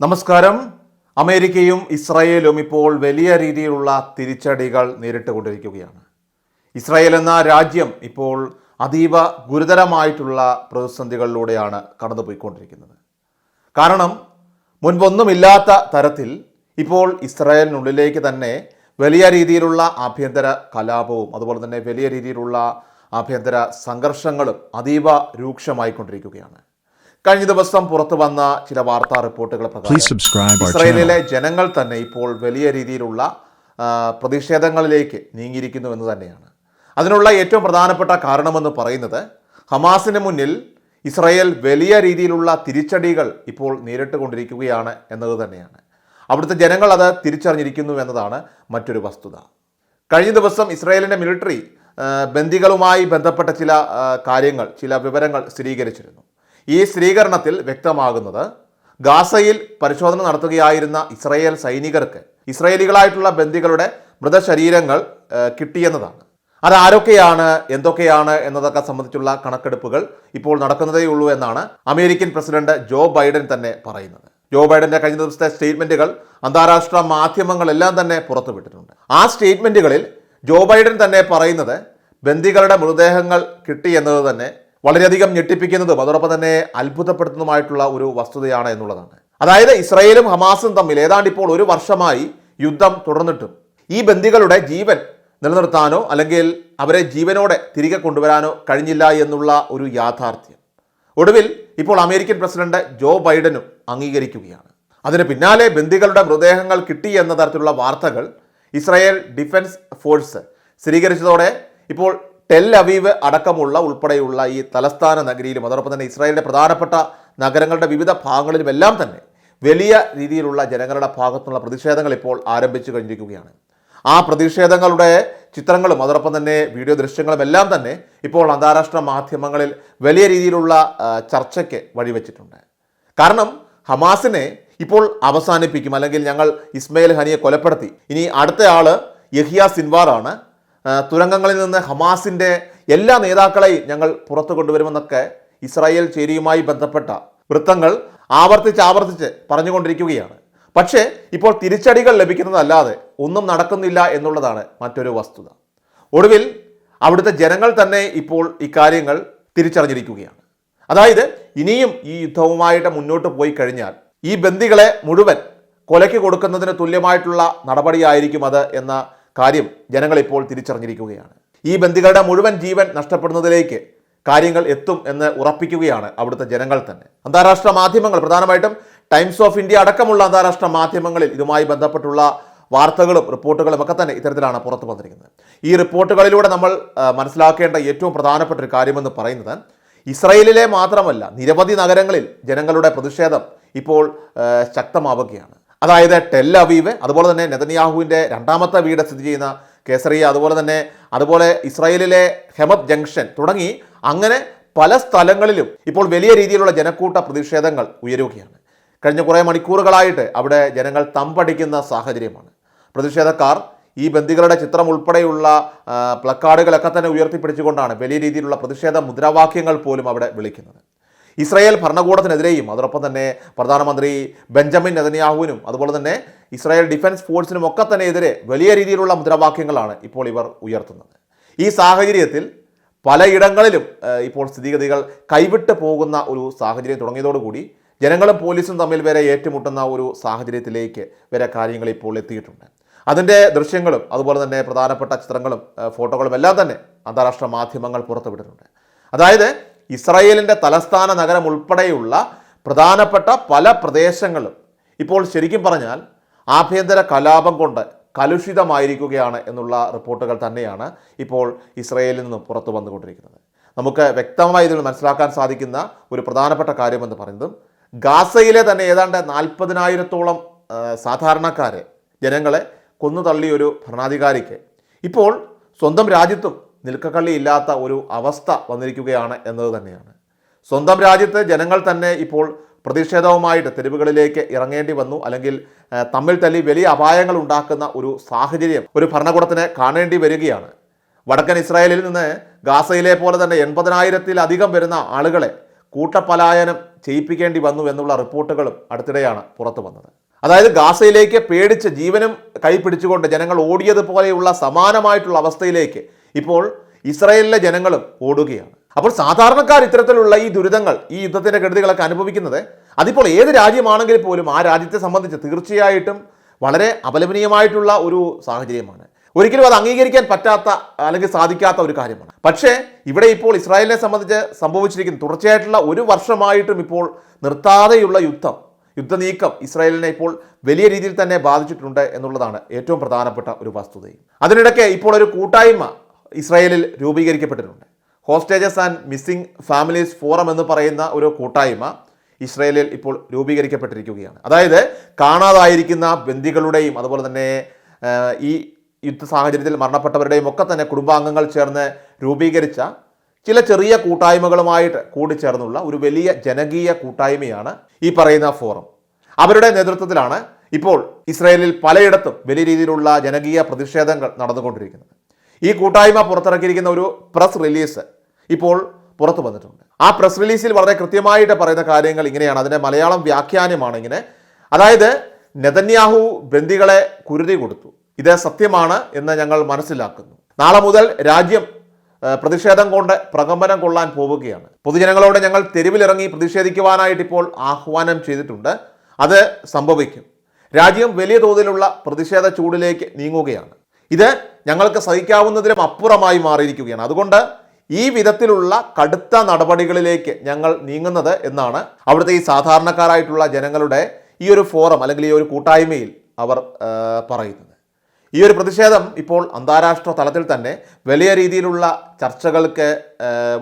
നമസ്കാരം. അമേരിക്കയും ഇസ്രായേലും ഇപ്പോൾ വലിയ രീതിയിലുള്ള തിരിച്ചടികൾ നേരിട്ടുകൊണ്ടിരിക്കുകയാണ്. ഇസ്രായേൽ എന്ന രാജ്യം ഇപ്പോൾ അതീവ ഗുരുതരമായിട്ടുള്ള പ്രതിസന്ധികളിലൂടെയാണ് കടന്നുപോയിക്കൊണ്ടിരിക്കുന്നത്. കാരണം മുൻപൊന്നുമില്ലാത്ത തരത്തിൽ ഇപ്പോൾ ഇസ്രായേലിനുള്ളിലേക്ക് തന്നെ വലിയ രീതിയിലുള്ള ആഭ്യന്തര കലാപവും അതുപോലെ തന്നെ വലിയ രീതിയിലുള്ള ആഭ്യന്തര സംഘർഷങ്ങളും അതീവ രൂക്ഷമായിക്കൊണ്ടിരിക്കുകയാണ്. കഴിഞ്ഞ ദിവസം പുറത്തു വന്ന ചില വാർത്താ റിപ്പോർട്ടുകൾ പ്രകാരം ഇസ്രയേലിലെ ജനങ്ങൾ തന്നെ ഇപ്പോൾ വലിയ രീതിയിലുള്ള പ്രതിഷേധങ്ങളിലേക്ക് നീങ്ങിയിരിക്കുന്നു എന്ന് തന്നെയാണ്. അതിനുള്ള ഏറ്റവും പ്രധാനപ്പെട്ട കാരണമെന്ന് പറയുന്നത് ഹമാസിന് മുന്നിൽ ഇസ്രയേൽ വലിയ രീതിയിലുള്ള തിരിച്ചടികൾ ഇപ്പോൾ നേരിട്ട് കൊണ്ടിരിക്കുകയാണ് എന്നത് തന്നെയാണ്. അവിടുത്തെ ജനങ്ങൾ അത് തിരിച്ചറിഞ്ഞിരിക്കുന്നു എന്നതാണ് മറ്റൊരു വസ്തുത. കഴിഞ്ഞ ദിവസം ഇസ്രയേലിന്റെ മിലിറ്ററി ബന്ദികളുമായി ബന്ധപ്പെട്ട ചില കാര്യങ്ങൾ ചില വിവരങ്ങൾ സ്ഥിരീകരിച്ചിരുന്നു. ഈ സ്ഥിരീകരണത്തിൽ വ്യക്തമാകുന്നത് ഗാസയിൽ പരിശോധന നടത്തുകയായിരുന്ന ഇസ്രയേൽ സൈനികർക്ക് ഇസ്രയേലികളായിട്ടുള്ള ബന്ദികളുടെ മൃതശരീരങ്ങൾ കിട്ടിയെന്നതാണ്. അത് ആരൊക്കെയാണ് എന്തൊക്കെയാണ് എന്നതൊക്കെ സംബന്ധിച്ചുള്ള കണക്കെടുപ്പുകൾ ഇപ്പോൾ നടക്കുന്നതേ ഉള്ളൂ എന്നാണ് അമേരിക്കൻ പ്രസിഡന്റ് ജോ ബൈഡൻ തന്നെ പറയുന്നത്. ജോ ബൈഡന്റെ കഴിഞ്ഞ ദിവസത്തെ സ്റ്റേറ്റ്മെന്റുകൾ അന്താരാഷ്ട്ര മാധ്യമങ്ങളെല്ലാം തന്നെ പുറത്തുവിട്ടിട്ടുണ്ട്. ആ സ്റ്റേറ്റ്മെന്റുകളിൽ ജോ ബൈഡൻ തന്നെ പറയുന്നത് ബന്ദികളുടെ മൃതദേഹങ്ങൾ കിട്ടി എന്നത് തന്നെ വളരെയധികം ഞെട്ടിപ്പിക്കുന്നതും അതോടൊപ്പം തന്നെ അത്ഭുതപ്പെടുത്തുന്നതുമായിട്ടുള്ള ഒരു വസ്തുതയാണ് എന്നുള്ളതാണ്. അതായത് ഇസ്രയേലും ഹമാസും തമ്മിൽ ഏതാണ്ട് ഇപ്പോൾ ഒരു വർഷമായി യുദ്ധം തുടർന്നിട്ടും ഈ ബന്ദികളുടെ ജീവൻ നിലനിർത്താനോ അല്ലെങ്കിൽ അവരെ ജീവനോടെ തിരികെ കൊണ്ടുവരാനോ കഴിഞ്ഞില്ല എന്നുള്ള ഒരു യാഥാർത്ഥ്യം. ഒടുവിൽ ഇപ്പോൾ അമേരിക്കൻ പ്രസിഡന്റ് ജോ ബൈഡനും അംഗീകരിക്കുകയാണ്. അതിന് പിന്നാലെ ബന്ദികളുടെ മൃതദേഹങ്ങൾ കിട്ടി എന്ന തരത്തിലുള്ള വാർത്തകൾ ഇസ്രായേൽ ഡിഫൻസ് ഫോഴ്സ് സ്ഥിരീകരിച്ചതോടെ ഇപ്പോൾ ടെൽ അവീവ് അടക്കമുള്ള ഉൾപ്പെടെയുള്ള ഈ തലസ്ഥാന നഗരിയിലും അതോടൊപ്പം തന്നെ ഇസ്രായേലിന്റെ പ്രധാനപ്പെട്ട നഗരങ്ങളുടെ വിവിധ ഭാഗങ്ങളിലും എല്ലാം തന്നെ വലിയ രീതിയിലുള്ള ജനങ്ങളുടെ ഭാഗത്തുനിന്നുള്ള പ്രതിഷേധങ്ങൾ ഇപ്പോൾ ആരംഭിച്ചു കഴിഞ്ഞിരിക്കുകയാണ്. ആ പ്രതിഷേധങ്ങളുടെ ചിത്രങ്ങളും അതോടൊപ്പം തന്നെ വീഡിയോ ദൃശ്യങ്ങളും എല്ലാം തന്നെ ഇപ്പോൾ അന്താരാഷ്ട്ര മാധ്യമങ്ങളിൽ വലിയ രീതിയിലുള്ള ചർച്ചയ്ക്ക് വഴിവെച്ചിട്ടുണ്ട്. കാരണം ഹമാസിനെ ഇപ്പോൾ അവസാനിപ്പിക്കും അല്ലെങ്കിൽ ഞങ്ങൾ ഇസ്മയിൽ ഹനിയെ കൊലപ്പെടുത്തി. ഇനി അടുത്ത ആൾ യഹിയ സിൻവാറാണ്. തുരങ്കങ്ങളിൽ നിന്ന് ഹമാസിന്റെ എല്ലാ നേതാക്കളെയും ഞങ്ങൾ പുറത്തു കൊണ്ടുവരുമെന്നൊക്കെ ഇസ്രായേൽ ചേരിയുമായി ബന്ധപ്പെട്ട വൃത്തങ്ങൾ ആവർത്തിച്ച് ആവർത്തിച്ച് പറഞ്ഞുകൊണ്ടിരിക്കുകയാണ്. പക്ഷേ ഇപ്പോൾ തിരിച്ചടികൾ ലഭിക്കുന്നതല്ലാതെ ഒന്നും നടക്കുന്നില്ല എന്നുള്ളതാണ് മറ്റൊരു വസ്തുത. ഒടുവിൽ അവിടുത്തെ ജനങ്ങൾ തന്നെ ഇപ്പോൾ ഇക്കാര്യങ്ങൾ തിരിച്ചറിഞ്ഞിരിക്കുകയാണ്. അതായത് ഇനിയും ഈ യുദ്ധവുമായിട്ട് മുന്നോട്ട് പോയി കഴിഞ്ഞാൽ ഈ ബന്ദികളെ മുഴുവൻ കൊലയ്ക്ക് കൊടുക്കുന്നതിന് തുല്യമായിട്ടുള്ള നടപടിയായിരിക്കും അത് എന്ന കാര്യം ജനങ്ങളിപ്പോൾ തിരിച്ചറിഞ്ഞിരിക്കുകയാണ്. ഈ ബന്ദികളുടെ മുഴുവൻ ജീവൻ നഷ്ടപ്പെടുന്നതിലേക്ക് കാര്യങ്ങൾ എത്തും എന്ന് ഉറപ്പിക്കുകയാണ് അവിടുത്തെ ജനങ്ങൾ തന്നെ. അന്താരാഷ്ട്ര മാധ്യമങ്ങൾ പ്രധാനമായിട്ടും ടൈംസ് ഓഫ് ഇന്ത്യ അടക്കമുള്ള അന്താരാഷ്ട്ര മാധ്യമങ്ങളിൽ ഇതുമായി ബന്ധപ്പെട്ടുള്ള വാർത്തകളും റിപ്പോർട്ടുകളും ഒക്കെ തന്നെ ഇത്തരത്തിലാണ് പുറത്തു വന്നിരിക്കുന്നത്. ഈ റിപ്പോർട്ടുകളിലൂടെ നമ്മൾ മനസ്സിലാക്കേണ്ട ഏറ്റവും പ്രധാനപ്പെട്ട ഒരു കാര്യമെന്ന് പറയുന്നത് ഇസ്രയേലിലെ മാത്രമല്ല നിരവധി നഗരങ്ങളിൽ ജനങ്ങളുടെ പ്രതിഷേധം ഇപ്പോൾ ശക്തമാവുകയാണ്. അതായത് ടെൽ അവീവ് അതുപോലെ തന്നെ നെതന്യാഹുവിന്റെ രണ്ടാമത്തെ വീട് സ്ഥിതി ചെയ്യുന്ന കേസറിയ അതുപോലെ തന്നെ അതുപോലെ ഇസ്രായേലിലെ ഹെമത് ജംഗ്ഷൻ തുടങ്ങി അങ്ങനെ പല സ്ഥലങ്ങളിലും ഇപ്പോൾ വലിയ രീതിയിലുള്ള ജനക്കൂട്ട പ്രതിഷേധങ്ങൾ ഉയരുകയാണ്. കഴിഞ്ഞ കുറേ മണിക്കൂറുകളായിട്ട് അവിടെ ജനങ്ങൾ തമ്പടിക്കുന്ന സാഹചര്യമാണ്. പ്രതിഷേധക്കാർ ഈ ബന്ദികളുടെ ചിത്രം ഉൾപ്പെടെയുള്ള പ്ലക്കാർഡുകളൊക്കെ തന്നെ ഉയർത്തിപ്പിടിച്ചുകൊണ്ടാണ് വലിയ രീതിയിലുള്ള പ്രതിഷേധ മുദ്രാവാക്യങ്ങൾ പോലും അവിടെ വിളിക്കുന്നത്. ഇസ്രായേൽ ഭരണകൂടത്തിനെതിരെയും അതോടൊപ്പം തന്നെ പ്രധാനമന്ത്രി ബെഞ്ചമിൻ നെതന്യാഹുവിനും അതുപോലെ തന്നെ ഇസ്രായേൽ ഡിഫൻസ് ഫോഴ്സിനും ഒക്കെ തന്നെ എതിരെ വലിയ രീതിയിലുള്ള മുദ്രാവാക്യങ്ങളാണ് ഇപ്പോൾ ഇവർ ഉയർത്തുന്നത്. ഈ സാഹചര്യത്തിൽ പലയിടങ്ങളിലും ഇപ്പോൾ സ്ഥിതിഗതികൾ കൈവിട്ട് പോകുന്ന ഒരു സാഹചര്യം തുടങ്ങിയതോടുകൂടി ജനങ്ങളും പോലീസും തമ്മിൽ വരെ ഏറ്റുമുട്ടുന്ന ഒരു സാഹചര്യത്തിലേക്ക് വരെ കാര്യങ്ങൾ ഇപ്പോൾ എത്തിയിട്ടുണ്ട്. അതിന്റെ ദൃശ്യങ്ങളും അതുപോലെ തന്നെ പ്രധാനപ്പെട്ട ചിത്രങ്ങളും ഫോട്ടോകളും എല്ലാം തന്നെ അന്താരാഷ്ട്ര മാധ്യമങ്ങൾ പുറത്തുവിടുന്നുണ്ട്. അതായത് ഇസ്രായേലിന്റെ തലസ്ഥാന നഗരം ഉൾപ്പെടെയുള്ള പ്രധാനപ്പെട്ട പല പ്രദേശങ്ങളും ഇപ്പോൾ ശരിക്കും പറഞ്ഞാൽ ആഭ്യന്തര കലാപം കൊണ്ട് കലുഷിതമായിരിക്കുകയാണ് എന്നുള്ള റിപ്പോർട്ടുകൾ തന്നെയാണ് ഇപ്പോൾ ഇസ്രയേലിൽ നിന്ന് പുറത്തു വന്നുകൊണ്ടിരിക്കുന്നത്. നമുക്ക് വ്യക്തമായി ഇതിൽ മനസ്സിലാക്കാൻ സാധിക്കുന്ന ഒരു പ്രധാനപ്പെട്ട കാര്യമെന്ന് പറയുന്നതും ഗാസയിലെ തന്നെ ഏതാണ്ട് നാൽപ്പതിനായിരത്തോളം സാധാരണക്കാരെ ജനങ്ങളെ കൊന്നു തള്ളിയൊരു ഭരണാധികാരിക്ക് ഇപ്പോൾ സ്വന്തം രാജ്യത്തും നിൽക്കക്കള്ളി ഇല്ലാത്ത ഒരു അവസ്ഥ വന്നിരിക്കുകയാണ് എന്നത് തന്നെയാണ്. സ്വന്തം രാജ്യത്തെ ജനങ്ങൾ തന്നെ ഇപ്പോൾ പ്രതിഷേധവുമായിട്ട് തെരുവുകളിലേക്ക് ഇറങ്ങേണ്ടി വന്നു. അല്ലെങ്കിൽ തമ്മിൽ തല്ലി വലിയ അപായങ്ങൾ ഉണ്ടാക്കുന്ന ഒരു സാഹചര്യം ഒരു ഭരണകൂടത്തിന് കാണേണ്ടി വരികയാണ്. വടക്കൻ ഇസ്രായേലിൽ നിന്ന് ഗാസയിലെ പോലെ തന്നെ എൺപതിനായിരത്തിലധികം വരുന്ന ആളുകളെ കൂട്ടപലായനം ചെയ്യിപ്പിക്കേണ്ടി വന്നു എന്നുള്ള റിപ്പോർട്ടുകളും അടുത്തിടെയാണ് പുറത്തു വന്നത്. അതായത് ഗാസയിലേക്ക് പേടിച്ച് ജീവനും കൈപിടിച്ചുകൊണ്ട് ജനങ്ങൾ ഓടിയതുപോലെയുള്ള സമാനമായിട്ടുള്ള അവസ്ഥയിലേക്ക് ഇപ്പോൾ ഇസ്രായേലിലെ ജനങ്ങളും ഓടുകയാണ്. അപ്പോൾ സാധാരണക്കാർ ഇത്തരത്തിലുള്ള ഈ ദുരിതങ്ങൾ ഈ യുദ്ധത്തിന്റെ കെടുതികളൊക്കെ അനുഭവിക്കുന്നത് അതിപ്പോൾ ഏത് രാജ്യമാണെങ്കിൽ പോലും ആ രാജ്യത്തെ സംബന്ധിച്ച് തീർച്ചയായിട്ടും വളരെ അപലപനീയമായിട്ടുള്ള ഒരു സാഹചര്യമാണ്. ഒരിക്കലും അത് അംഗീകരിക്കാൻ പറ്റാത്ത അല്ലെങ്കിൽ സാധിക്കാത്ത ഒരു കാര്യമാണ്. പക്ഷേ ഇവിടെ ഇപ്പോൾ ഇസ്രായേലിനെ സംബന്ധിച്ച് സംഭവിച്ചിരിക്കുന്ന തുടർച്ചയായിട്ടുള്ള ഒരു വർഷമായിട്ടും ഇപ്പോൾ നിർത്താതെയുള്ള യുദ്ധം യുദ്ധനീക്കം ഇസ്രായേലിനെ ഇപ്പോൾ വലിയ രീതിയിൽ തന്നെ ബാധിച്ചിട്ടുണ്ട് എന്നുള്ളതാണ് ഏറ്റവും പ്രധാനപ്പെട്ട ഒരു വസ്തുതയും അതിനിടയ്ക്ക് ഇപ്പോൾ ഒരു കൂട്ടായ്മ ഇസ്രായേലിൽ രൂപീകരിക്കപ്പെട്ടിട്ടുണ്ട്. Hostages and missing families forum എന്ന് പറയുന്ന ഒരു കൂട്ടായ്മ ഇസ്രായേലിൽ ഇപ്പോൾ രൂപീകരിക്കപ്പെട്ടിരിക്കുകയാണ്. അതായത് കാണാതായിരിക്കുന്ന ബന്ദികളുടെയും അതുപോലെ തന്നെ ഈ യുദ്ധ സാഹചര്യത്തിൽ മരണപ്പെട്ടവരുടെയും ഒക്കെ തന്നെ കുടുംബാംഗങ്ങൾ ചേർന്ന് രൂപീകരിച്ച ചില ചെറിയ കൂട്ടായ്മകളുമായിട്ട് കൂടിച്ചേർന്നുള്ള ഒരു വലിയ ജനകീയ കൂട്ടായ്മയാണ് ഈ പറയുന്ന ഫോറം. അവരുടെ നേതൃത്വത്തിലാണ് ഇപ്പോൾ ഇസ്രായേലിൽ പലയിടത്തും വലിയ രീതിയിലുള്ള ജനകീയ പ്രതിഷേധങ്ങൾ നടന്നുകൊണ്ടിരിക്കുന്നത്. ഈ കൂട്ടായ്മ പുറത്തിറക്കിയിരിക്കുന്ന ഒരു പ്രസ് റിലീസ് ഇപ്പോൾ പുറത്തു വന്നിട്ടുണ്ട്. ആ പ്രസ് റിലീസിൽ വളരെ കൃത്യമായിട്ട് പറയുന്ന കാര്യങ്ങൾ ഇങ്ങനെയാണ്. അതിന്റെ മലയാളം വ്യാഖ്യാനമാണ് ഇങ്ങനെ. അതായത് നെതന്യാഹു ബന്ദികളെ കുരുതി കൊടുത്തു. ഇത് സത്യമാണ് എന്ന് ഞങ്ങൾ മനസ്സിലാക്കുന്നു. നാളെ മുതൽ രാജ്യം പ്രതിഷേധം കൊണ്ട് പ്രകമ്പനം കൊള്ളാൻ പോവുകയാണ്. പൊതുജനങ്ങളോട് ഞങ്ങൾ തെരുവിലിറങ്ങി പ്രതിഷേധിക്കുവാനായിട്ട് ഇപ്പോൾ ആഹ്വാനം ചെയ്തിട്ടുണ്ട്. അത് സംഭവിക്കും. രാജ്യം വലിയ തോതിലുള്ള പ്രതിഷേധ ചൂടിലേക്ക് നീങ്ങുകയാണ്. ഇത് ഞങ്ങൾക്ക് സഹിക്കാവുന്നതിലും അപ്പുറമായി മാറിയിരിക്കുകയാണ്. അതുകൊണ്ട് ഈ വിധത്തിലുള്ള കടുത്ത നടപടികളിലേക്ക് ഞങ്ങൾ നീങ്ങുന്നത് എന്നാണ് അവിടുത്തെ ഈ സാധാരണക്കാരായിട്ടുള്ള ജനങ്ങളുടെ ഈ ഒരു ഫോറം അല്ലെങ്കിൽ ഈ ഒരു കൂട്ടായ്മയിൽ അവർ പറയുന്നത്. ഈ ഒരു പ്രതിഷേധം ഇപ്പോൾ അന്താരാഷ്ട്ര തലത്തിൽ തന്നെ വലിയ രീതിയിലുള്ള ചർച്ചകൾക്ക്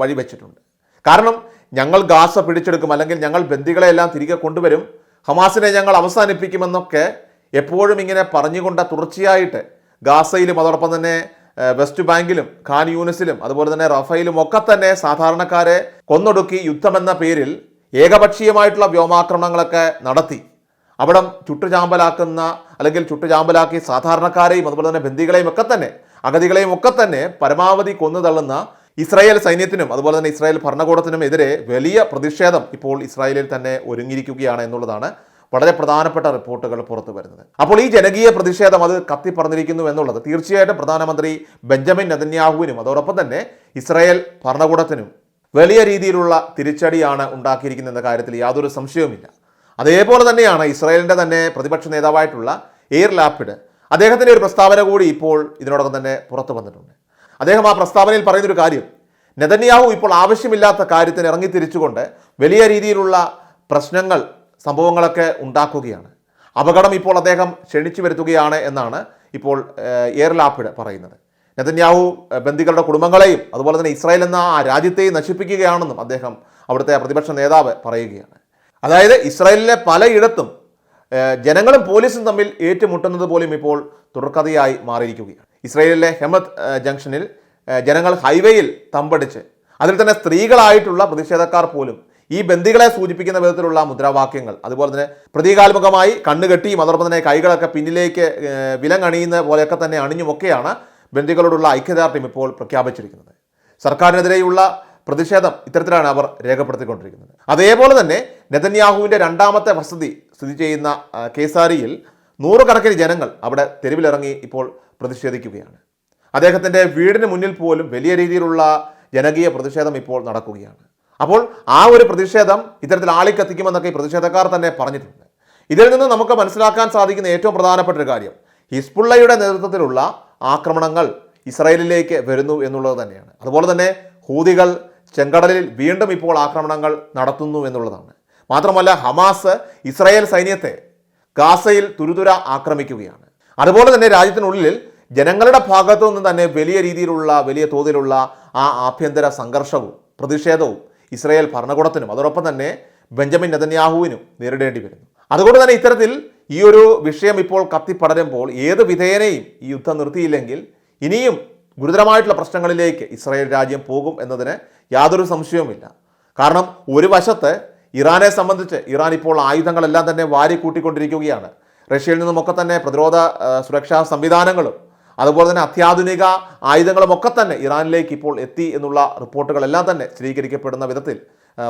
വഴിവെച്ചിട്ടുണ്ട് കാരണം ഞങ്ങൾ ഗാസ പിടിച്ചെടുക്കും അല്ലെങ്കിൽ ഞങ്ങൾ ബന്ദികളെ എല്ലാം തിരികെ കൊണ്ടുവരും ഹമാസിനെ ഞങ്ങൾ അവസാനിപ്പിക്കുമെന്നൊക്കെ എപ്പോഴും ഇങ്ങനെ പറഞ്ഞുകൊണ്ട് തുടർച്ചയായിട്ട് ഗാസയിലും അതോടൊപ്പം തന്നെ വെസ്റ്റ് ബാങ്കിലും ഖാൻ യൂണിസിലും അതുപോലെ തന്നെ റഫയിലും ഒക്കെ തന്നെ സാധാരണക്കാരെ കൊന്നൊടുക്കി യുദ്ധമെന്ന പേരിൽ ഏകപക്ഷീയമായിട്ടുള്ള വ്യോമാക്രമണങ്ങളൊക്കെ നടത്തി. അവിടം ചുട്ടുചാമ്പലാക്കുന്ന അല്ലെങ്കിൽ ചുട്ടുചാമ്പലാക്കി സാധാരണക്കാരെയും അതുപോലെ തന്നെ ബന്ദികളെയും ഒക്കെ തന്നെ അഗതികളെയും ഒക്കെ തന്നെ പരമാവധി കൊന്നു തള്ളുന്ന ഇസ്രായേൽ സൈന്യത്തിനും അതുപോലെ തന്നെ ഇസ്രായേൽ ഭരണകൂടത്തിനും എതിരെ വലിയ പ്രതിഷേധം ഇപ്പോൾ ഇസ്രായേലിൽ തന്നെ ഒരുങ്ങിയിരിക്കുകയാണ് എന്നുള്ളതാണ് വളരെ പ്രധാനപ്പെട്ട റിപ്പോർട്ടുകൾ പുറത്തു വരുന്നത്. അപ്പോൾ ഈ ജനകീയ പ്രതിഷേധം അത് കത്തിപ്പറഞ്ഞിരിക്കുന്നു എന്നുള്ളത് തീർച്ചയായിട്ടും പ്രധാനമന്ത്രി ബെഞ്ചമിൻ നെതന്യാഹുവിനും അതോടൊപ്പം തന്നെ ഇസ്രായേൽ ഭരണകൂടത്തിനും വലിയ രീതിയിലുള്ള തിരിച്ചടിയാണ് ഉണ്ടാക്കിയിരിക്കുന്നത് എന്ന കാര്യത്തിൽ യാതൊരു സംശയവുമില്ല. അതേപോലെ തന്നെയാണ് ഇസ്രായേലിന്റെ തന്നെ പ്രതിപക്ഷ നേതാവായിട്ടുള്ള എയർ ലാപ്പിഡ് അദ്ദേഹത്തിന്റെ ഒരു പ്രസ്താവന കൂടി ഇപ്പോൾ ഇതിനോടകം തന്നെ പുറത്തു വന്നിട്ടുണ്ട്. അദ്ദേഹം ആ പ്രസ്താവനയിൽ പറയുന്നൊരു കാര്യം നെതന്യാഹു ഇപ്പോൾ ആവശ്യമില്ലാത്ത കാര്യത്തിന് ഇറങ്ങി തിരിച്ചുകൊണ്ട് വലിയ രീതിയിലുള്ള പ്രശ്നങ്ങൾ സംഭവങ്ങളൊക്കെ ഉണ്ടാക്കുകയാണ്. അപകടം ഇപ്പോൾ അദ്ദേഹം ക്ഷണിച്ചു വരുത്തുകയാണ് എന്നാണ് ഇപ്പോൾ എയർ പറയുന്നത്. നെതന്യാഹു ബന്ദികളുടെ കുടുംബങ്ങളെയും അതുപോലെ തന്നെ ഇസ്രായേൽ എന്ന ആ രാജ്യത്തെയും നശിപ്പിക്കുകയാണെന്നും അദ്ദേഹം അവിടുത്തെ പ്രതിപക്ഷ നേതാവ് പറയുകയാണ്. അതായത് ഇസ്രായേലിലെ പലയിടത്തും ജനങ്ങളും പോലീസും തമ്മിൽ ഏറ്റുമുട്ടുന്നത് പോലും ഇപ്പോൾ തുടർക്കഥയായി മാറിയിരിക്കുകയാണ്. ഇസ്രായേലിലെ ഹെമത്ത് ജംഗ്ഷനിൽ ജനങ്ങൾ ഹൈവേയിൽ തമ്പടിച്ച് അതിൽ തന്നെ സ്ത്രീകളായിട്ടുള്ള പ്രതിഷേധക്കാർ പോലും ഈ ബന്ദികളെ സൂചിപ്പിക്കുന്ന വിധത്തിലുള്ള മുദ്രാവാക്യങ്ങൾ അതുപോലെ തന്നെ പ്രതീകാത്മകമായി കണ്ണുകെട്ടിയും അതോടൊപ്പം തന്നെ കൈകളൊക്കെ പിന്നിലേക്ക് വിലങ്ങണിയുന്ന പോലെയൊക്കെ തന്നെ അണിഞ്ഞുമൊക്കെയാണ് ബന്ദികളോടുള്ള ഐക്യദാർഢ്യം ഇപ്പോൾ പ്രഖ്യാപിച്ചിരിക്കുന്നത്. സർക്കാരിനെതിരെയുള്ള പ്രതിഷേധം ഇത്തരത്തിലാണ് അവർ രേഖപ്പെടുത്തിക്കൊണ്ടിരിക്കുന്നത്. അതേപോലെ തന്നെ നെതന്യാഹുവിന്റെ രണ്ടാമത്തെ വസതി സ്ഥിതി ചെയ്യുന്ന കേസാരിയിൽ നൂറുകണക്കിന് ജനങ്ങൾ അവിടെ തെരുവിലിറങ്ങി ഇപ്പോൾ പ്രതിഷേധിക്കുകയാണ്. അദ്ദേഹത്തിന്റെ വീടിന് മുന്നിൽ പോലും വലിയ രീതിയിലുള്ള ജനകീയ പ്രതിഷേധം ഇപ്പോൾ നടക്കുകയാണ്. അപ്പോൾ ആ ഒരു പ്രതിഷേധം ഇത്തരത്തിൽ ആളിക്കത്തിക്കുമെന്നൊക്കെ ഈ പ്രതിഷേധക്കാർ തന്നെ പറഞ്ഞിട്ടുണ്ട്. ഇതിൽ നിന്ന് നമുക്ക് മനസ്സിലാക്കാൻ സാധിക്കുന്ന ഏറ്റവും പ്രധാനപ്പെട്ട ഒരു കാര്യം ഹിസ്ബുള്ളയുടെ നേതൃത്വത്തിലുള്ള ആക്രമണങ്ങൾ ഇസ്രയേലിലേക്ക് വരുന്നു എന്നുള്ളത് തന്നെയാണ്. അതുപോലെ തന്നെ ഹൂതികൾ ചെങ്കടലിൽ വീണ്ടും ഇപ്പോൾ ആക്രമണങ്ങൾ നടത്തുന്നു എന്നുള്ളതാണ്. മാത്രമല്ല ഹമാസ് ഇസ്രായേൽ സൈന്യത്തെ ഗാസയിൽ തുരുതുര ആക്രമിക്കുകയാണ്. അതുപോലെ തന്നെ രാജ്യത്തിനുള്ളിൽ ജനങ്ങളുടെ ഭാഗത്തു നിന്ന് തന്നെ വലിയ രീതിയിലുള്ള വലിയ തോതിലുള്ള ആ ആഭ്യന്തര സംഘർഷവും പ്രതിഷേധവും ഇസ്രായേൽ ഭരണകൂടത്തിനും അതോടൊപ്പം തന്നെ ബെഞ്ചമിൻ നെതന്യാഹുവിനും നേരിടേണ്ടി വരുന്നു. അതുകൊണ്ട് തന്നെ ഇത്തരത്തിൽ ഈ ഒരു വിഷയം ഇപ്പോൾ കത്തിപ്പടരുമ്പോൾ ഏത് വിധേയനെയും ഈ യുദ്ധം നിർത്തിയില്ലെങ്കിൽ ഇനിയും ഗുരുതരമായിട്ടുള്ള പ്രശ്നങ്ങളിലേക്ക് ഇസ്രായേൽ രാജ്യം പോകും എന്നതിന് യാതൊരു സംശയവുമില്ല. കാരണം ഒരു വശത്ത് ഇറാനെ സംബന്ധിച്ച് ഇറാൻ ഇപ്പോൾ ആയുധങ്ങളെല്ലാം തന്നെ വാരി കൂട്ടിക്കൊണ്ടിരിക്കുകയാണ് റഷ്യയിൽ നിന്നുമൊക്കെ തന്നെ പ്രതിരോധ സുരക്ഷാ സംവിധാനങ്ങളും അതുപോലെ തന്നെ അത്യാധുനിക ആയുധങ്ങളും ഒക്കെ തന്നെ ഇറാനിലേക്ക് ഇപ്പോൾ എത്തി എന്നുള്ള റിപ്പോർട്ടുകളെല്ലാം തന്നെ സ്ഥിരീകരിക്കപ്പെടുന്ന വിധത്തിൽ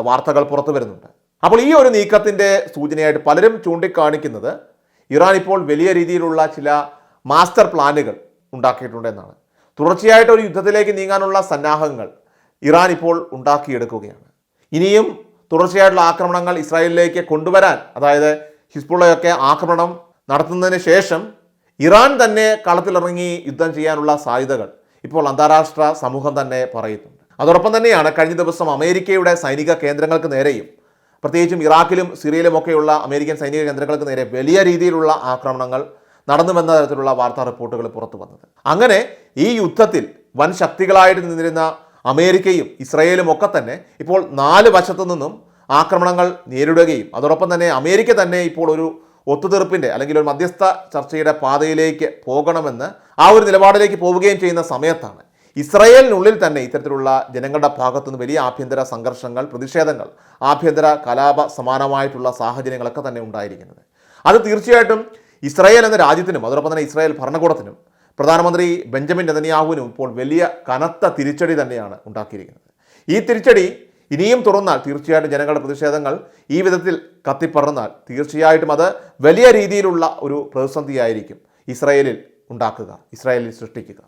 വാർത്തകൾ പുറത്തു വരുന്നുണ്ട്. അപ്പോൾ ഈ ഒരു നീക്കത്തിന്റെ സൂചനയായിട്ട് പലരും ചൂണ്ടിക്കാണിക്കുന്നത് ഇറാൻ ഇപ്പോൾ വലിയ രീതിയിലുള്ള ചില മാസ്റ്റർ പ്ലാനുകൾ ഉണ്ടാക്കിയിട്ടുണ്ട് എന്നാണ്. തുടർച്ചയായിട്ട് ഒരു യുദ്ധത്തിലേക്ക് നീങ്ങാനുള്ള സന്നാഹങ്ങൾ ഇറാൻ ഇപ്പോൾ ഉണ്ടാക്കിയെടുക്കുകയാണ്. ഇനിയും തുടർച്ചയായിട്ടുള്ള ആക്രമണങ്ങൾ ഇസ്രായേലിലേക്ക് കൊണ്ടുവരാൻ അതായത് ഹിസ്ബുള്ളയൊക്കെ ആക്രമണം നടത്തുന്നതിന് ശേഷം ഇറാൻ തന്നെ കളത്തിലിറങ്ങി യുദ്ധം ചെയ്യാനുള്ള സാധ്യതകൾ ഇപ്പോൾ അന്താരാഷ്ട്ര സമൂഹം തന്നെ പറയുന്നുണ്ട്. അതോടൊപ്പം തന്നെയാണ് കഴിഞ്ഞ ദിവസം അമേരിക്കയുടെ സൈനിക കേന്ദ്രങ്ങൾക്ക് നേരെയും പ്രത്യേകിച്ചും ഇറാഖിലും സിറിയയിലും ഒക്കെയുള്ള അമേരിക്കൻ സൈനിക കേന്ദ്രങ്ങൾക്ക് നേരെ വലിയ രീതിയിലുള്ള ആക്രമണങ്ങൾ നടന്നുവെന്ന തരത്തിലുള്ള വാർത്താ റിപ്പോർട്ടുകൾ പുറത്തു വന്നത്. അങ്ങനെ ഈ യുദ്ധത്തിൽ വൻ ശക്തികളായിട്ട് നിന്നിരുന്ന അമേരിക്കയും ഇസ്രയേലും ഒക്കെ തന്നെ ഇപ്പോൾ നാല് വശത്തു നിന്നും ആക്രമണങ്ങൾ നേരിടുകയും അതോടൊപ്പം തന്നെ അമേരിക്ക തന്നെ ഇപ്പോൾ ഒരു ഒത്തുതീർപ്പിന്റെ അല്ലെങ്കിൽ ഒരു മധ്യസ്ഥ ചർച്ചയുടെ പാതയിലേക്ക് പോകണമെന്ന് ആ ഒരു നിലപാടിലേക്ക് പോവുകയും ചെയ്യുന്ന സമയത്താണ് ഇസ്രയേലിനുള്ളിൽ തന്നെ ഇത്തരത്തിലുള്ള ജനങ്ങളുടെ ഭാഗത്തുനിന്ന് വലിയ ആഭ്യന്തര സംഘർഷങ്ങൾ പ്രതിഷേധങ്ങൾ ആഭ്യന്തര കലാപ സമാനമായിട്ടുള്ള സാഹചര്യങ്ങളൊക്കെ തന്നെ ഉണ്ടായിരിക്കുന്നത്. അത് തീർച്ചയായിട്ടും ഇസ്രായേൽ എന്ന രാജ്യത്തിനും അതോടൊപ്പം തന്നെ ഇസ്രായേൽ ഭരണകൂടത്തിനും പ്രധാനമന്ത്രി ബെഞ്ചമിൻ നെതന്യാഹുവിനും ഇപ്പോൾ വലിയ കനത്ത തിരിച്ചടി തന്നെയാണ് ഉണ്ടാക്കിയിരിക്കുന്നത്. ഈ തിരിച്ചടി ഇനിയും തുറന്നാൽ തീർച്ചയായിട്ടും ജനങ്ങളുടെ പ്രതിഷേധങ്ങൾ ഈ വിധത്തിൽ കത്തിപ്പറന്നാൽ തീർച്ചയായിട്ടും അത് വലിയ രീതിയിലുള്ള ഒരു പ്രതിസന്ധിയായിരിക്കും ഇസ്രയേലിൽ ഉണ്ടാക്കുക ഇസ്രായേലിൽ സൃഷ്ടിക്കുക.